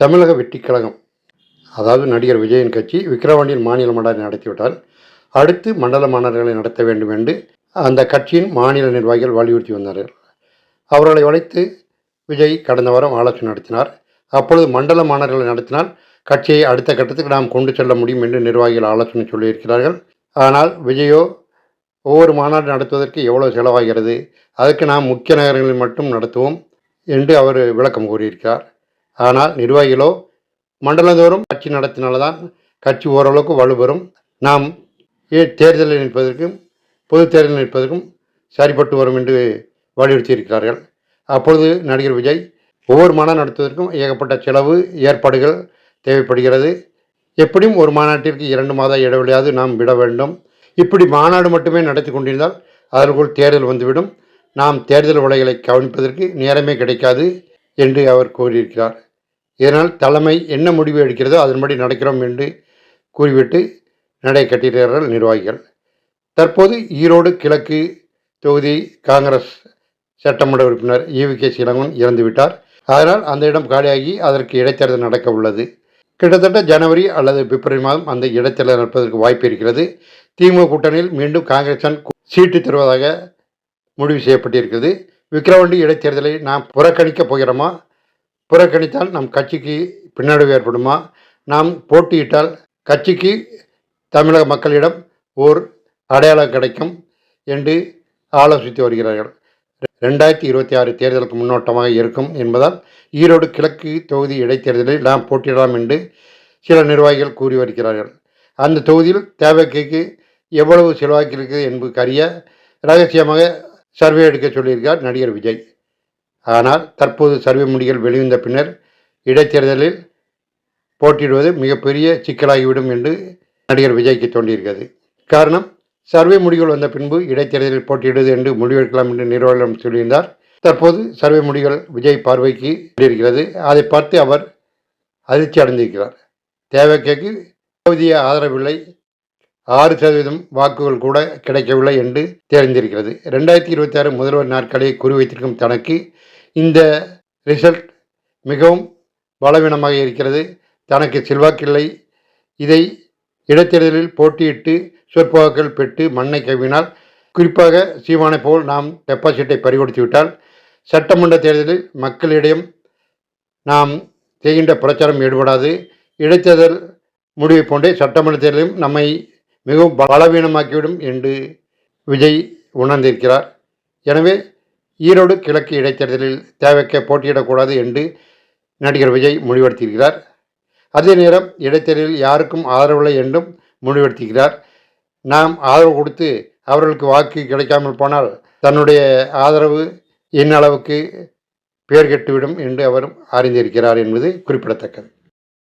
தமிழக வெற்றி கழகம் அதாவது நடிகர் விஜயின் கட்சி விக்கிரவாண்டியில் மாநில மாநாடு நடத்திவிட்டால் அடுத்து மண்டல மாநாடுகளை நடத்த வேண்டும் என்று அந்த கட்சியின் மாநில நிர்வாகிகள் வலியுறுத்தி வந்தார்கள். அவர்களை அழைத்து விஜய் கடந்த வாரம் ஆலோசனை நடத்தினார். அப்பொழுது மண்டல மாநாடுகளை நடத்தினால் கட்சியை அடுத்த கட்டத்துக்கு நாம் கொண்டு செல்ல முடியும் என்று நிர்வாகிகள் ஆலோசனை சொல்லியிருக்கிறார்கள். ஆனால் விஜயோ ஒவ்வொரு மாநாடு நடத்துவதற்கு எவ்வளோ செலவாகிறது அதற்கு நாம் முக்கிய நகரங்களில் மட்டும் நடத்துவோம் என்று அவர் விளக்கம் கூறியிருக்கிறார். ஆனால் நிர்வாகிகளோ மண்டலந்தோறும் கட்சி நடத்தினால்தான் கட்சி ஓரளவுக்கு வலுப்பெறும். நாம் ஏ- தேர்தலில் நிற்பதற்கும் பொது தேர்தலில் நிற்பதற்கும் சரிப்பட்டு வரும் என்று வலியுறுத்தியிருக்கிறார்கள். அப்பொழுது நடிகர் விஜய் ஒவ்வொரு மாநாடு நடத்துவதற்கும் ஏகப்பட்ட செலவு ஏற்பாடுகள் தேவைப்படுகிறது. எப்படியும் ஒரு மாநாட்டிற்கு இரண்டு மாத இடைவெளியாவது நாம் விட வேண்டும். இப்படி மாநாடு மட்டுமே நடத்தி கொண்டிருந்தால் அதற்குள் தேர்தல் வந்துவிடும். நாம் தேர்தல் உலைகளை கவனிப்பதற்கு நேரமே கிடைக்காது என்று அவர் கூறியிருக்கிறார். இதனால் தலைமை என்ன முடிவு எடுக்கிறதோ அதன்படி நடக்கிறோம் என்று கூறிவிட்டு நடை கட்டியிருக்கிறார்கள் நிர்வாகிகள். தற்போது ஈரோடு கிழக்கு தொகுதி காங்கிரஸ் சட்டமன்ற உறுப்பினர் ஈவி கே சீலங்கன் இறந்துவிட்டார். அதனால் அந்த இடம் காலியாகி அதற்கு இடைத்தேர்தல் நடக்க உள்ளது. கிட்டத்தட்ட ஜனவரி அல்லது பிப்ரவரி மாதம் அந்த இடைத்தேர்தல் நடப்பதற்கு வாய்ப்பு இருக்கிறது. திமுக கூட்டணியில் மீண்டும் காங்கிரஸான் சீட்டு தருவதாக முடிவு செய்யப்பட்டிருக்கிறது. விக்கிரவாண்டி இடைத்தேர்தலை நாம் புறக்கணிக்கப் போகிறோமா? புறக்கணித்தால் நம் கட்சிக்கு பின்னடைவு ஏற்படுமா? நாம் போட்டியிட்டால் கட்சிக்கு தமிழக மக்களிடம் ஓர் அடையாளம் கிடைக்கும் என்று ஆலோசித்து வருகிறார்கள். ரெண்டாயிரத்தி இருபத்தி ஆறு தேர்தலுக்கு முன்னோட்டமாக இருக்கும் என்பதால் ஈரோடு கிழக்கு தொகுதி இடைத்தேர்தலில் நாம் போட்டியிடலாம் என்று சில நிர்வாகிகள் கூறி வருகிறார்கள். அந்த தொகுதியில் தேவைக்கு எவ்வளவு செலவாக்கி இருக்குது என்பது அறிய ரகசியமாக சர்வே எடுக்க சொல்லியிருக்கார் நடிகர் விஜய். ஆனால் தற்போது சர்வே முடிகள் வெளிவந்த பின்னர் இடைத்தேர்தலில் போட்டியிடுவது மிகப்பெரிய சிக்கலாகிவிடும் என்று நடிகர் விஜய்க்கு தோன்றியிருக்கிறது. காரணம் சர்வே முடிவுகள் வந்த பின்பு இடைத்தேர்தலில் போட்டியிடுவது என்று முடிவெடுக்கலாம் என்று நிர்வாகம் சொல்லியிருந்தார். தற்போது சர்வே முடிகள் விஜய் பார்வைக்கு இருக்கிறது அதை பார்த்து அவர் அதிர்ச்சி அடைந்திருக்கிறார். தேவைக்கு போதிய ஆதரவில்லை. ஆறு சதவீதம் வாக்குகள் கூட கிடைக்கவில்லை என்று தெரிந்திருக்கிறது. ரெண்டாயிரத்தி இருபத்தி ஆறு முதல்வர் நாட்களை குறிவைத்திருக்கும் தனக்கு இந்த ரிசல்ட் மிகவும் பலவீனமாக இருக்கிறது. தனக்கு செல்வாக்கில்லை. இதை இடைத்தேர்தலில் போட்டியிட்டு சொற்பாக்கள் பெற்று மண்ணை கவ்வினால் குறிப்பாக சீமானை போல் நாம் டெபாசிட்டை பறிகொடுத்துவிட்டால் சட்டமன்ற தேர்தலில் மக்களிடம் நாம் செய்கின்ற பிரச்சாரம் ஈடுபடாது. இடைத்தேர்தல் முடிவை போன்றே சட்டமன்ற தேர்தலும் நம்மை மிகவும் பலவீனமாக்கிவிடும் என்று விஜய் உணர்ந்திருக்கிறார். எனவே ஈரோடு கிழக்கு இடைத்தேர்தலில் தேவைக்க போட்டியிடக்கூடாது என்று நடிகர் விஜய் முடிவெடுத்திருக்கிறார். அதே நேரம் இடைத்தேர்தலில் யாருக்கும் ஆதரவில்லை என்றும் முடிவெடுத்திருக்கிறார். நாம் ஆதரவு கொடுத்து அவர்களுக்கு வாக்கு கிடைக்காமல் போனால் தன்னுடைய ஆதரவு என்ன அளவுக்கு பெயர் கெட்டுவிடும் என்று அவரும் அறிந்திருக்கிறார் என்பது குறிப்பிடத்தக்கது.